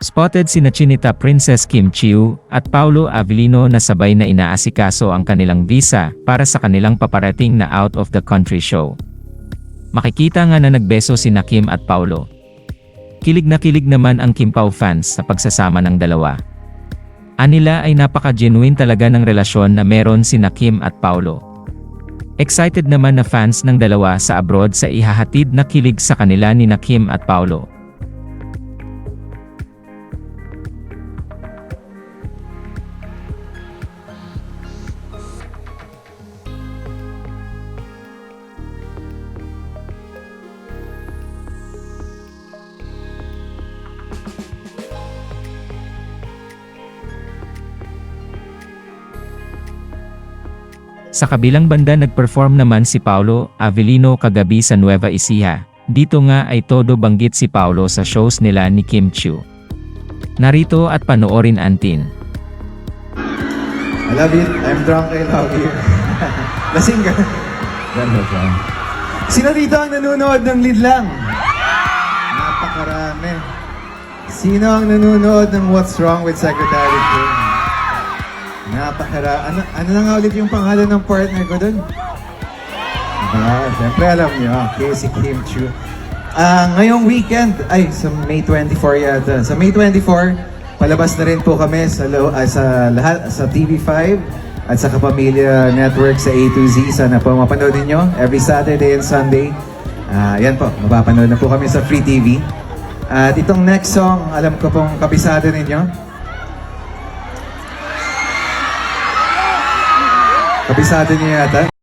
Spotted sina Chinita Princess Kim Chiu at Paulo Avellino na sabay na inaasikaso ang kanilang visa para sa kanilang paparating na out of the country show. Makikita nga na nagbeso sina Kim at Paulo. Kilig na kilig naman ang Kim Pao fans sa pagsasama ng dalawa. Anila ay napaka-genuine talaga ng relasyon na meron sina Kim at Paulo. Excited naman na fans ng dalawa sa abroad sa ihahatid na kilig sa kanila ni na Kim at Paulo. Sa kabilang banda nagperform naman si Paulo Avellino kagabi sa Nueva Ecija. Dito nga ay todo banggit si Paulo sa shows nila ni Kim Chiu. Narito at panoorin antin. I love it. I'm drunk. I love you. Lasing ka. Ganda siya. Sino dito ang nanonood ng lead lang? Napakarami. Sino ang nanonood ng What's Wrong with Secretary Kim? Napakara... Ano, ano na nga ulit yung pangalan ng partner ko doon? Ah, siyempre alam niyo. Okay, si Kim Chu. Ah, ngayong weekend, ay, sa May 24 yata. Sa May 24, palabas na rin po kami sa, lo, ah, sa lahat, sa TV5 at sa Kapamilya Network sa A to Z. Sana po mapanood niyo every Saturday and Sunday. Ah, yan po, mapapanood na po kami sa Free TV. At itong next song, alam ko pong kabisado ninyo. Kabisado niyo yata.